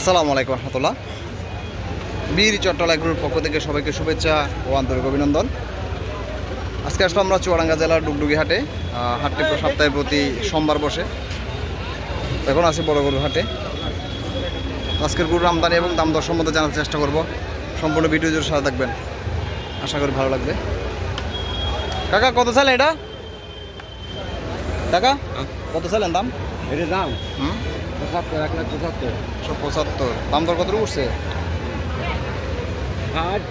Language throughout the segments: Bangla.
আসসালামু আলাইকুম রহমতুল্লাহ। বীর চট্টলা গ্রুর পক্ষ থেকে সবাইকে শুভেচ্ছা ও আন্তরিক অভিনন্দন। আজকে আসলে আমরা চুয়াডাঙ্গা জেলার ডুগডুগি হাটে। হাটটি সপ্তাহে প্রতি সোমবার বসে। এখন আছি বড় গরুর হাটে। আজকের গরুর আমদানি এবং দাম দর সম্বন্ধে জানার চেষ্টা করব। সম্পূর্ণ ভিডিও জুড়ে সাথে থাকবেন। আশা করি ভালো লাগবে। কাকা কত চালেন এটা? কাকা কত চালেন দাম? এটা দাম? হুম? পঁচাত্তর এক লাখ পঁচাত্তর। একশো পঁচাত্তর। দাম দর কত উঠছে? ষাট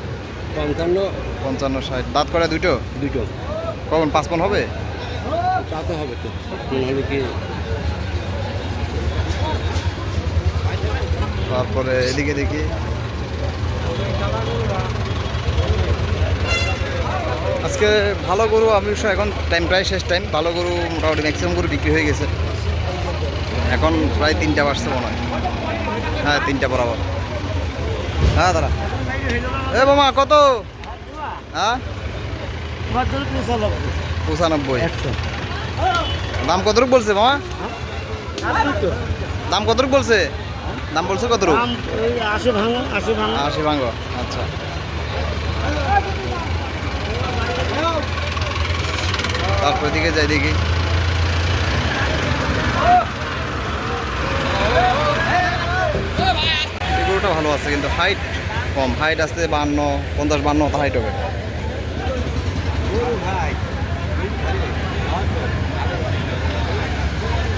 পঞ্চান্ন। পঞ্চান্ন ষাট। দাঁত করে দুটো দুটো কখন পাঁচ পন হবে? তা তো হবে তো। নাহলে কি? তারপরে এদিকে দেখি। আজকে ভালো গরু আমি এখন টাইম প্রায় শেষ টাইম ভালো গরু মোটামুটি ম্যাক্সিমাম গরু বিক্রি হয়ে গেছে। এখন প্রায় তিনটা বাজছে মনে হয়। হ্যাঁ তিনটা বরাবর। হ্যাঁ দাদা এ মামা, কত? হ্যাঁ? পঁচানব্বই। দাম কতটুকু বলছে মামা? দাম কতটুকু বলছে? দাম বলছে কতটুকু? আশি ভাঙ্গ আচ্ছা। তারপর দিকে যাই দেখি। এই ভালো আছে কিন্তু হাইট কম। হাইট আসতে বান্ন পঞ্চাশ বান্ন মতো হাইট হবে।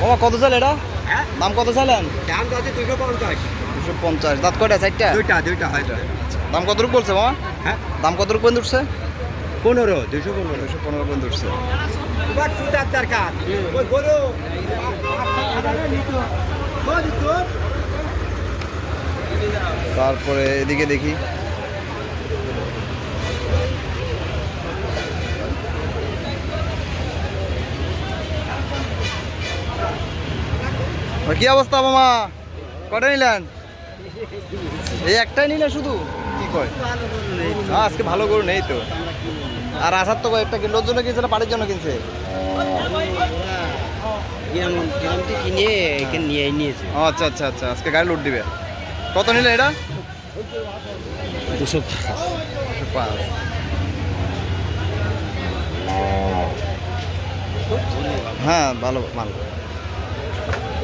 ও কত চাল এটা? হ্যাঁ? দাম কত চালেন? দাম দুশো পঞ্চাশ। দুশো পঞ্চাশ। দাঁত কয়টা চারটা? দুইটা দুইটা হয়তো দাম কত রূপ বলছে মামা হ্যাঁ? দাম কত রূপ পর্যন্ত উঠছে? পনেরো দুশো পনেরো। দুশো পনেরো পর্যন্ত উঠছে। দরকার। তারপরে এদিকে দেখি। কি অবস্থা মামা? কটা নিলেন? এই একটাই নিলে শুধু? কি কয়? আজকে ভালো গরু নেই তো। আর আসার তো কয়েকটা কিলোর জন্য কিনছে না বাড়ির জন্য কিনছে? আচ্ছা আচ্ছা আচ্ছা আজকে গাড়ি লোড দিবে। কত নিলে এটা? দুশো পাঁচ। হ্যাঁ ভালো ভালো।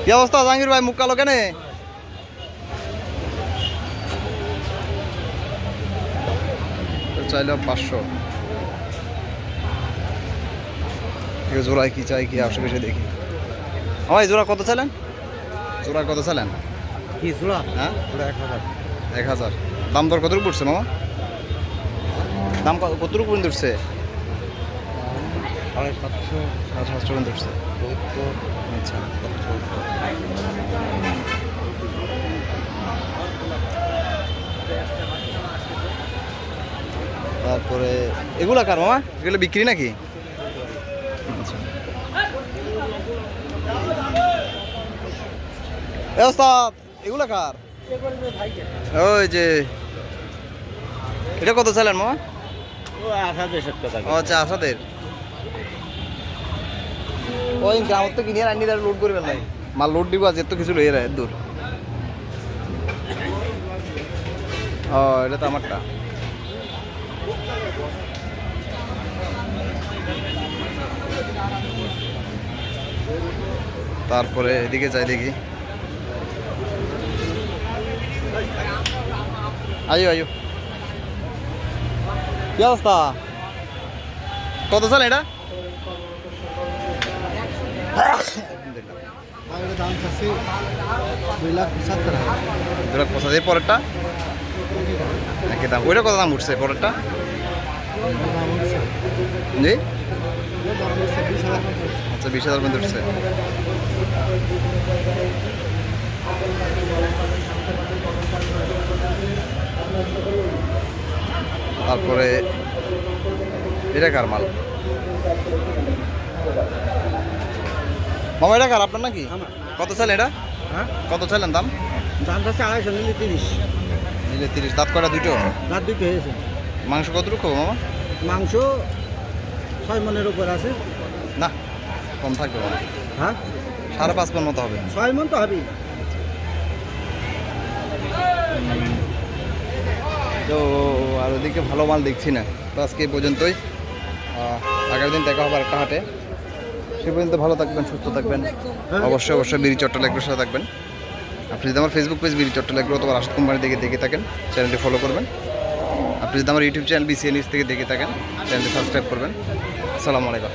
কি অবস্থা জাহাঙ্গীর ভাই? মুখ কালো কেন? চাইলে পাঁচশো। জোড়ায় কি চাই কি আশেপাশে দেখি। আমার জোড়া কত চাইলেন? জোড়া কত চাইলেন? কি জোড়া? হ্যাঁ? জোড়া এক হাজার। এক হাজার। দাম দর কতটুকু পড়ছে মামা? দাম কত- কতটুকু পর্যন্ত উঠছে? সাড়ে সাতশো। সাড়ে সাতশো পর্যন্ত উঠছে। আচ্ছা তারপরে এগুলা কার মামা? এগুলো বিক্রি নাকি? আচ্ছা। এ ওস্তাদ! এগুলা কার? ওই যে এটা কত চালেন মামা ও আচ্ছা আসাদের ওই গ্রাম তো কিনে আনি তার লোড করবেন নাই মাল লোড দিব আজ এত কিছু লইয়ে রায় দূর। ও এটা তো আমারটা। তারপরে এদিকে যাই দেখি। আয়ো আয়ো। কি অবস্থা? কত সাল এটা? দাম আছে দুই লাখ পঁচাত্তর হাজার। দু লাখ পঁচাশি এর পরেরটা? একই দাম। ওইটা কত দাম উঠছে পরেরটা? জি? আচ্ছা বিশ হাজার পর্যন্ত উঠছে। তারপরে এটা কার মাল। মামা এটা কার? আপনার নাকি। কত চাল এটা? হ্যাঁ? কত চাইলেন দাম? আড়াইশো নিলে তিরিশ। নিলে তিরিশ। দাঁত কটা দুটো? দুটো হয়েছে। মাংস কতটুকু মামা? মাংস ছয় মনের উপর আছে। না কম থাকবে হ্যাঁ? সাড়ে পাঁচ মন মতো হবে। ছয় মন তো হবেই। তো আর ওদিকে ভালো মাল দেখছি না। তো আজকে এই পর্যন্তই। আগামী দিন দেখা হবে একটা হাটে। সে পর্যন্ত ভালো থাকবেন, সুস্থ থাকবেন। অবশ্যই অবশ্যই বিড়ি চট্টল সাথে থাকবেন। আপনি যদি আমার ফেসবুক পেজ বিড়ি চট্টল এগ্রো অথবা রাশিদ কোম্পানি থেকে দেখে থাকেন চ্যানেলটি ফলো করবেন। আপনি যদি আমার ইউটিউব চ্যানেল বিসিএন নিউজ থেকে দেখে থাকেন চ্যানেলটি সাবস্ক্রাইব করবেন। আসসালামু আলাইকুম।